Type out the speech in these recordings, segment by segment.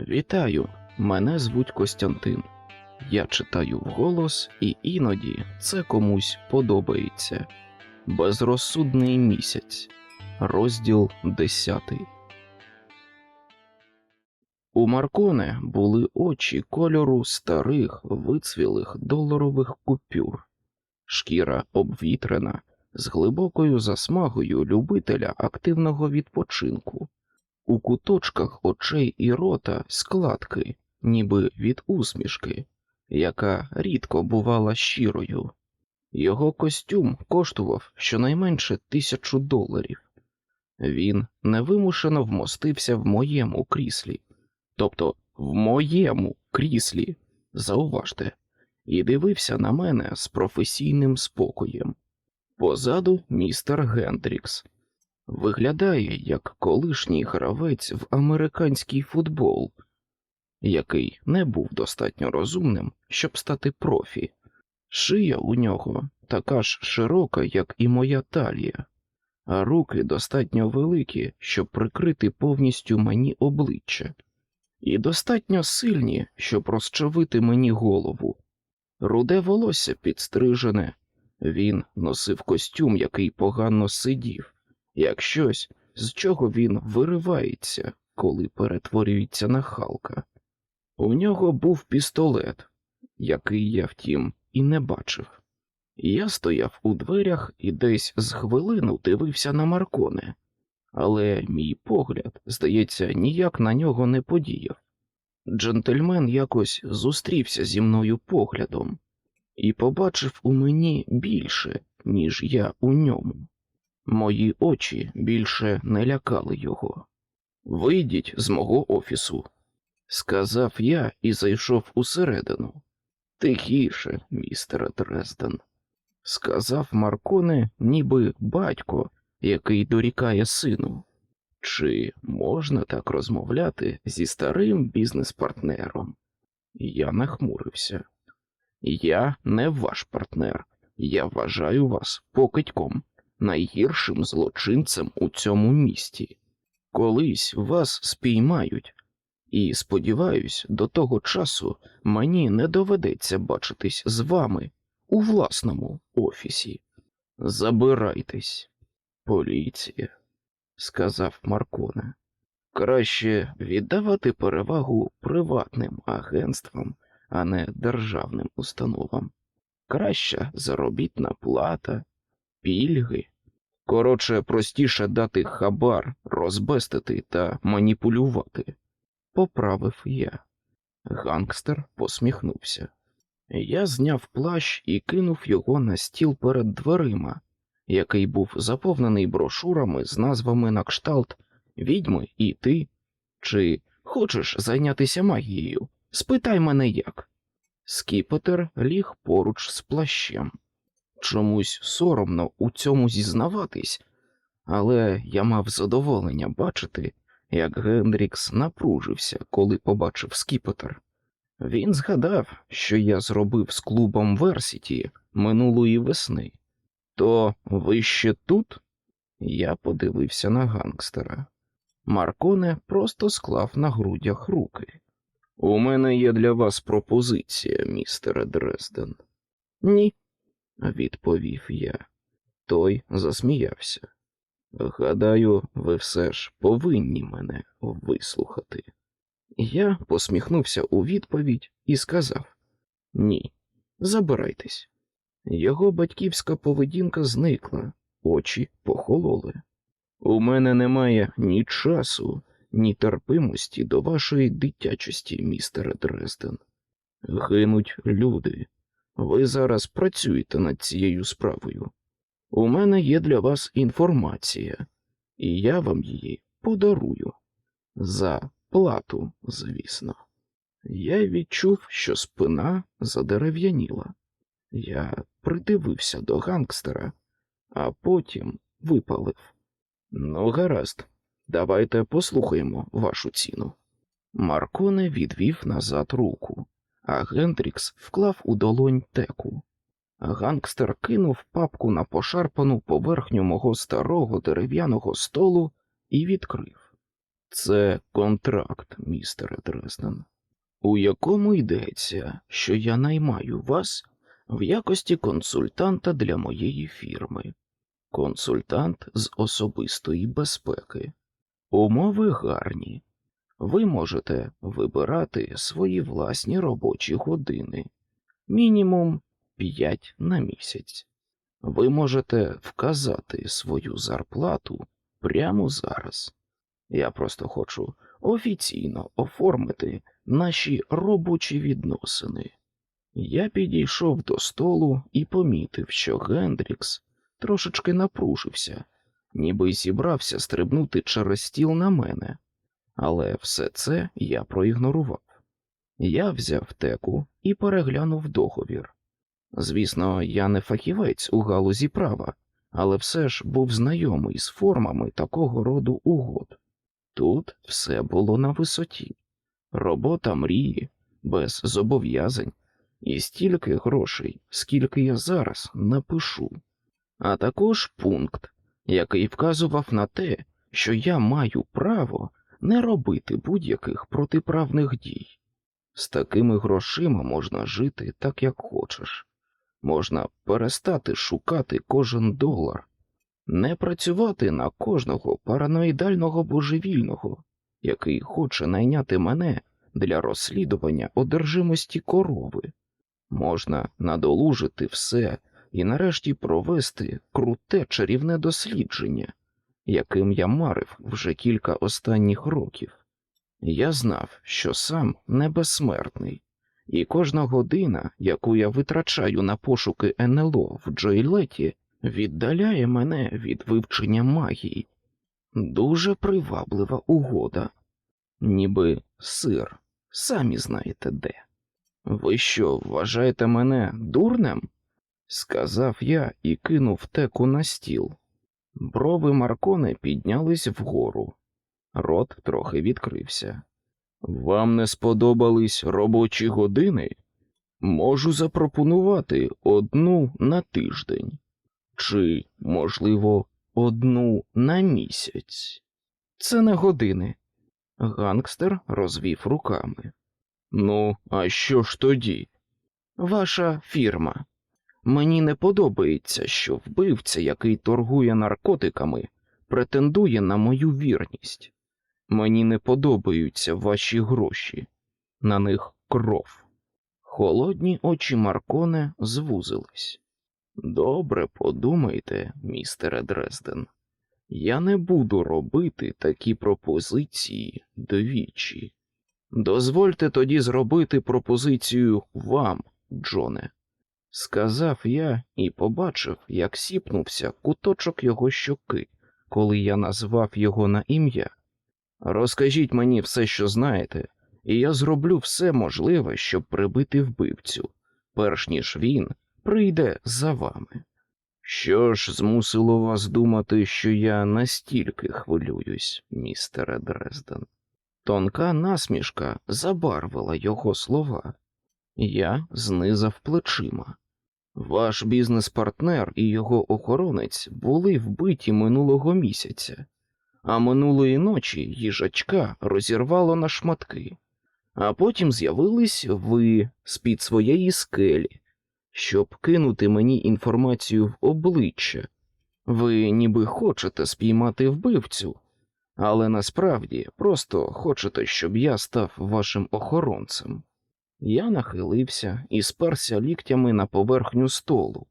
Вітаю, мене звуть Костянтин. Я читаю вголос, і іноді це комусь подобається. Безрозсудний місяць, розділ 10. У Марконе були очі кольору старих вицвілих доларових купюр, шкіра обвітрена з глибокою засмагою любителя активного відпочинку. У куточках очей і рота складки, ніби від усмішки, яка рідко бувала щирою. Його костюм коштував щонайменше тисячу доларів. Він невимушено вмостився в моєму кріслі, тобто в моєму кріслі, зауважте, і дивився на мене з професійним спокоєм. Позаду містер Гендрікс. Виглядає як колишній гравець в американський футбол, який не був достатньо розумним, щоб стати профі. Шия у нього така ж широка, як і моя талія, а руки достатньо великі, щоб прикрити повністю мені обличчя, і достатньо сильні, щоб розчавити мені голову. Руде волосся підстрижене, він носив костюм, який погано сидів як щось, з чого він виривається, коли перетворюється на Халка. У нього був пістолет, який я, втім, і не бачив. Я стояв у дверях і десь з хвилину дивився на Марконе, але мій погляд, здається, ніяк на нього не подіяв. Джентльмен якось зустрівся зі мною поглядом і побачив у мені більше, ніж я у ньому. Мої очі більше не лякали його. Вийдіть з мого офісу, сказав я і зайшов усередину. Тихіше, містере Дрезден, сказав Марконе, ніби батько, який дорікає сину. Чи можна так розмовляти зі старим бізнес-партнером? Я нахмурився. Я не ваш партнер. Я вважаю вас покидьком найгіршим злочинцем у цьому місті. Колись вас спіймають, і, сподіваюсь, до того часу мені не доведеться бачитись з вами у власному офісі. Забирайтесь, поліція, сказав Марконе. Краще віддавати перевагу приватним агентствам, а не державним установам. Краща заробітна плата пільги. Коротше, простіше дати хабар, розбестити та маніпулювати, поправив я. Гангстер посміхнувся. Я зняв плащ і кинув його на стіл перед дверима, який був заповнений брошурами з назвами на кшталт Відьми і ти. Чи хочеш зайнятися магією? Спитай мене як. Скіпетер ліг поруч з плащем. Чомусь соромно у цьому зізнаватись, але я мав задоволення бачити, як Гендрікс напружився, коли побачив скіпетр. Він згадав, що я зробив з клубом Версіті минулої весни. То ви ще тут? Я подивився на гангстера. Марконе просто склав на грудях руки. У мене є для вас пропозиція, містере Дрезден. Ні, відповів я. Той засміявся. Гадаю, ви все ж повинні мене вислухати. Я посміхнувся у відповідь і сказав Ні, забирайтесь. Його батьківська поведінка зникла, очі похололи. У мене немає ні часу, ні терпимості до вашої дитячості, містере Дрезден. Гинуть люди. Ви зараз працюєте над цією справою. У мене є для вас інформація, і я вам її подарую. За плату, звісно. Я відчув, що спина задерев'яніла. Я придивився до гангстера, а потім випалив. Ну, гаразд, давайте послухаємо вашу ціну. Марконе відвів назад руку а Гендрікс вклав у долонь теку. Гангстер кинув папку на пошарпану поверхню мого старого дерев'яного столу і відкрив. Це контракт, містере Дрезден, у якому йдеться, що я наймаю вас в якості консультанта для моєї фірми, консультант з особистої безпеки. Умови гарні. Ви можете вибирати свої власні робочі години, мінімум 5 на місяць. Ви можете вказати свою зарплату прямо зараз. Я просто хочу офіційно оформити наші робочі відносини. Я підійшов до столу і помітив, що Гендрікс трошечки напружився, ніби зібрався стрибнути через стіл на мене, але все це я проігнорував. Я взяв теку і переглянув договір. Звісно, я не фахівець у галузі права, але все ж був знайомий з формами такого роду угод. Тут все було на висоті. Робота мрії, без зобов'язань, і стільки грошей, скільки я зараз напишу. А також пункт, який вказував на те, що я маю право не робити будь-яких протиправних дій. З такими грошима можна жити так, як хочеш. Можна перестати шукати кожен долар, не працювати на кожного параноїдального божевільного, який хоче найняти мене для розслідування одержимості корови. Можна надолужити все і нарешті провести круте чарівне дослідження, яким я марив вже кілька останніх років. Я знав, що сам не безсмертний, і кожна година, яку я витрачаю на пошуки НЛО в Джойлеті, віддаляє мене від вивчення магії. Дуже приваблива угода, ніби сир, самі знаєте де. Ви що, вважаєте мене дурнем? сказав я і кинув теку на стіл. Брови Маркони піднялись вгору. Рот трохи відкрився. Вам не сподобались робочі години? Можу запропонувати одну на тиждень, чи, можливо, одну на місяць. Це не години. Гангстер розвів руками. Ну, а що ж тоді? Ваша фірма. Мені не подобається, що вбивця, який торгує наркотиками, претендує на мою вірність. Мені не подобаються ваші гроші, на них кров. Холодні очі Марконе звузились. Добре подумайте, містере Дрезден. Я не буду робити такі пропозиції двічі. Дозвольте тоді зробити пропозицію вам, Джоне, сказав я і побачив, як сіпнувся куточок його щоки, коли я назвав його на ім'я. Розкажіть мені все, що знаєте, і я зроблю все можливе, щоб прибити вбивцю, перш ніж він прийде за вами. Що ж змусило вас думати, що я настільки хвилююсь, містере Дрезден? Тонка насмішка забарвила його слова. Я знизав плечима. Ваш бізнес-партнер і його охоронець були вбиті минулого місяця, а минулої ночі їжачка розірвало на шматки, а потім з'явились ви з-під своєї скелі, щоб кинути мені інформацію в обличчя. Ви ніби хочете спіймати вбивцю, але насправді просто хочете, щоб я став вашим охоронцем. Я нахилився і сперся ліктями на поверхню столу,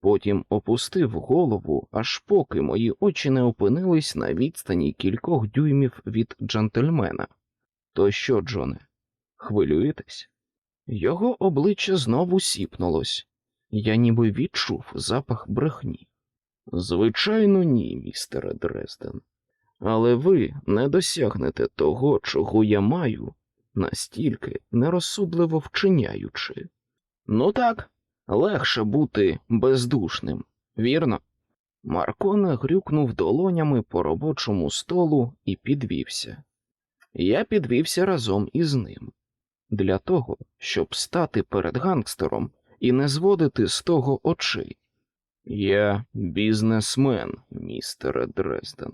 потім опустив голову, аж поки мої очі не опинились на відстані кількох дюймів від джентльмена. То що, Джоне, хвилюєтесь? Його обличчя знову сіпнулось. Я ніби відчув запах брехні. Звичайно, ні, містере Дрезден. Але ви не досягнете того, чого я маю, настільки нерозсудливо вчиняючи. Ну так, легше бути бездушним, вірно? Марконе грюкнув долонями по робочому столу і підвівся. Я підвівся разом із ним для того, щоб стати перед гангстером і не зводити з того очей. Я бізнесмен, містере Дрезден.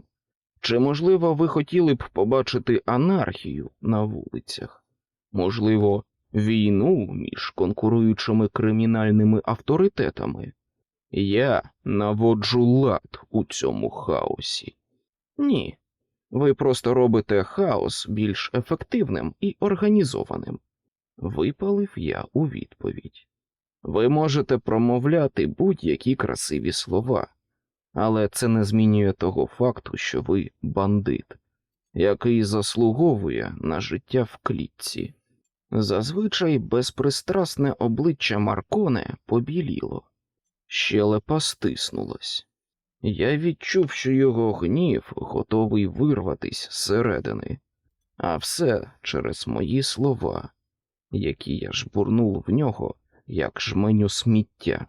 Чи, можливо, ви хотіли б побачити анархію на вулицях? Можливо, війну між конкуруючими кримінальними авторитетами? Я наводжу лад у цьому хаосі. Ні. Ви просто робите хаос більш ефективним і організованим. Випалив я у відповідь. Ви можете промовляти будь-які красиві слова, але це не змінює того факту, що ви бандит, який заслуговує на життя в клітці. Зазвичай безпристрасне обличчя Марконе побіліло, щелепа стиснулась. Я відчув, що його гнів готовий вирватись зсередини, а все через мої слова, які я жбурнув в нього, як жменю сміття.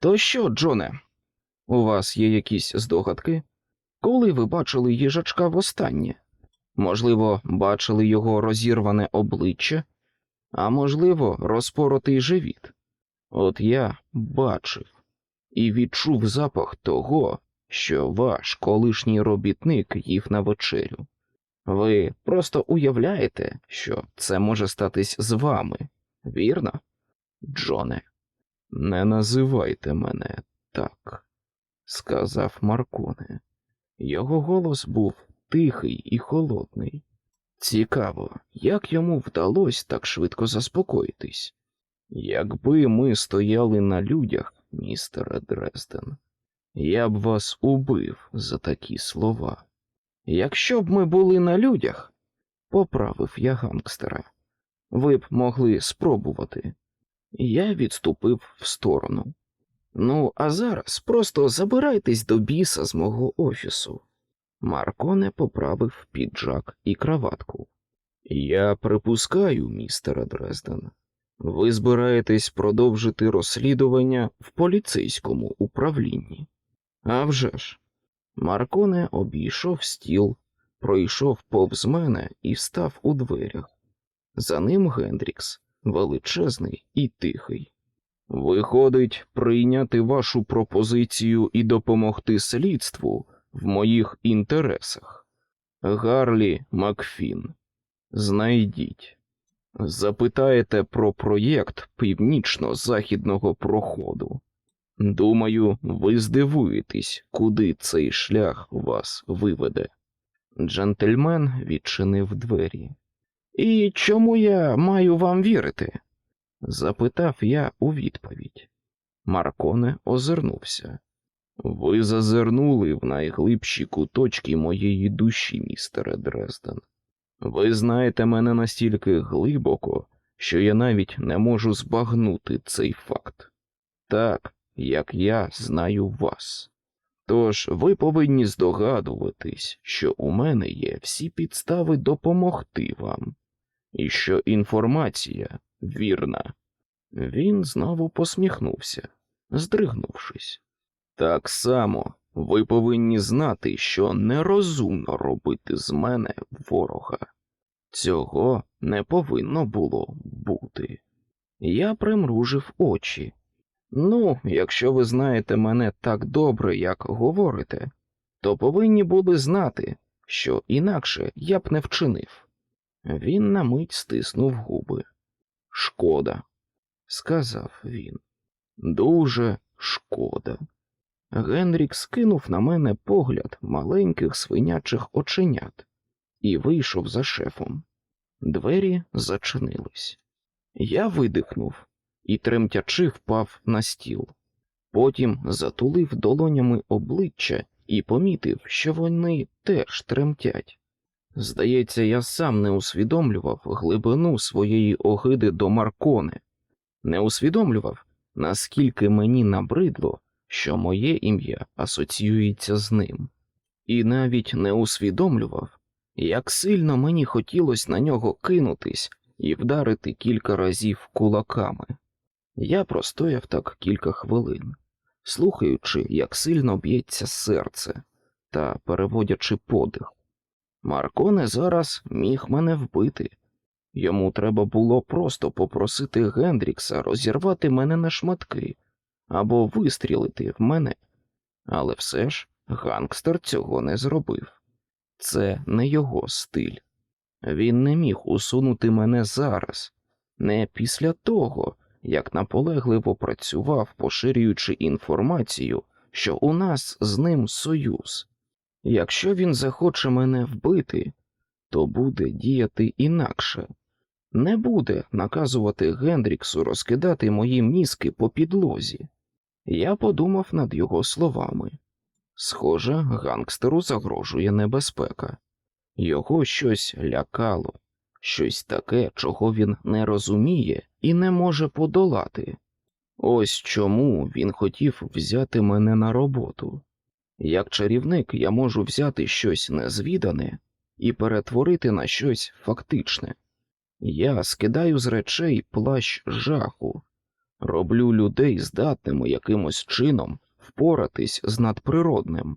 То що, Джоне, у вас є якісь здогадки? Коли ви бачили їжачка востаннє? Можливо, бачили його розірване обличчя, а можливо, розпоротий живіт. От я бачив і відчув запах того, що ваш колишній робітник їв на вечерю. Ви просто уявляєте, що це може статись з вами, вірно? Джоне, не називайте мене так, сказав Марконе. Його голос був тихий і холодний. Цікаво, як йому вдалося так швидко заспокоїтись. Якби ми стояли на людях, містере Дрезден, я б вас убив за такі слова. Якщо б ми були на людях, поправив я гангстера, ви б могли спробувати. Я відступив в сторону. Ну, а зараз просто забирайтесь до біса з мого офісу. Марконе поправив піджак і краватку. Я припускаю, містере Дрезден, ви збираєтесь продовжити розслідування в поліцейському управлінні. А вже ж. Марконе обійшов стіл, пройшов повз мене і став у дверях. За ним Гендрікс, величезний і тихий. Виходить, прийняти вашу пропозицію і допомогти слідству в моїх інтересах. Гарлі Макфін, знайдіть. Запитаєте про проєкт північно-західного проходу. Думаю, ви здивуєтесь, куди цей шлях вас виведе. Джентльмен відчинив двері. І чому я маю вам вірити? Запитав я у відповідь. Марконе озирнувся. Ви зазирнули в найглибші куточки моєї душі, містере Дрезден. Ви знаєте мене настільки глибоко, що я навіть не можу збагнути цей факт. Так, як я знаю вас. Тож ви повинні здогадуватись, що у мене є всі підстави допомогти вам, і що інформація вірна. Він знову посміхнувся, здригнувшись. Так само ви повинні знати, що нерозумно робити з мене ворога. Цього не повинно було бути. Я примружив очі. Ну, якщо ви знаєте мене так добре, як говорите, то повинні були знати, що інакше я б не вчинив. Він на мить стиснув губи. Шкода, сказав він. Дуже шкода. Генрік скинув на мене погляд маленьких свинячих оченят і вийшов за шефом. Двері зачинились. Я видихнув і тремтячи впав на стіл. Потім затулив долонями обличчя і помітив, що вони теж тремтять. Здається, я сам не усвідомлював глибину своєї огиди до Маркони, не усвідомлював, наскільки мені набридло, що моє ім'я асоціюється з ним, і навіть не усвідомлював, як сильно мені хотілося на нього кинутись і вдарити кілька разів кулаками. Я простояв так кілька хвилин, слухаючи, як сильно б'ється серце та переводячи подих. Марконе зараз міг мене вбити. Йому треба було просто попросити Гендрікса розірвати мене на шматки або вистрілити в мене, але все ж гангстер цього не зробив. Це не його стиль. Він не міг усунути мене зараз, не після того, як наполегливо працював, поширюючи інформацію, що у нас з ним союз. Якщо він захоче мене вбити, то буде діяти інакше. Не буде наказувати Гендріксу розкидати мої мізки по підлозі. Я подумав над його словами. Схоже, гангстеру загрожує небезпека. Його щось лякало, щось таке, чого він не розуміє і не може подолати. Ось чому він хотів взяти мене на роботу. Як чарівник я можу взяти щось незвідане і перетворити на щось фактичне. Я скидаю з речей плащ жаху, роблю людей здатними якимось чином впоратись з надприродним.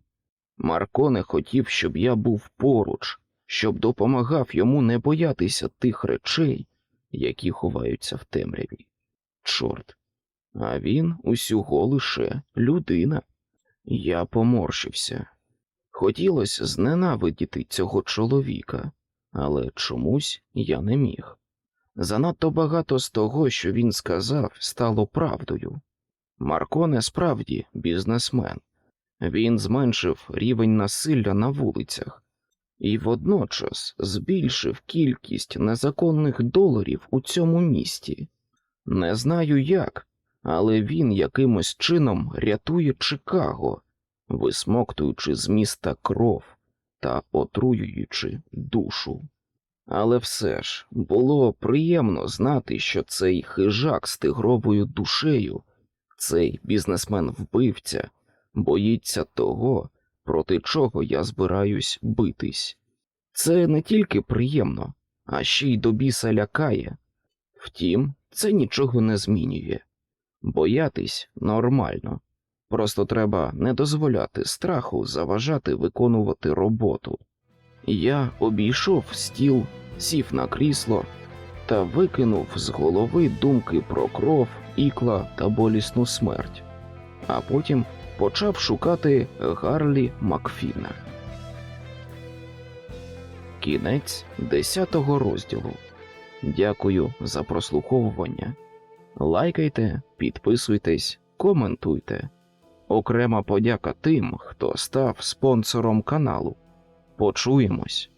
Марко не хотів, щоб я був поруч, щоб допомагав йому не боятися тих речей, які ховаються в темряві. Чорт, а він усього лише людина. Я поморщився. Хотілося зненавидіти цього чоловіка, але чомусь я не міг. Занадто багато з того, що він сказав, стало правдою. Марко не справді бізнесмен. Він зменшив рівень насилля на вулицях і водночас збільшив кількість незаконних доларів у цьому місті. Не знаю як, але він якимось чином рятує Чикаго, висмоктуючи з міста кров та отруюючи душу. Але все ж було приємно знати, що цей хижак з тигровою душею, цей бізнесмен-вбивця, боїться того, проти чого я збираюсь битись. Це не тільки приємно, а ще й до біса лякає. Втім, це нічого не змінює. Боятись нормально, просто треба не дозволяти страху заважати виконувати роботу. Я обійшов стіл, сів на крісло та викинув з голови думки про кров, ікла та болісну смерть, а потім почав шукати Гарлі Макфіна. Кінець 10 розділу. Дякую за прослуховування. Лайкайте, підписуйтесь, коментуйте. Окрема подяка тим, хто став спонсором каналу. Почуємось.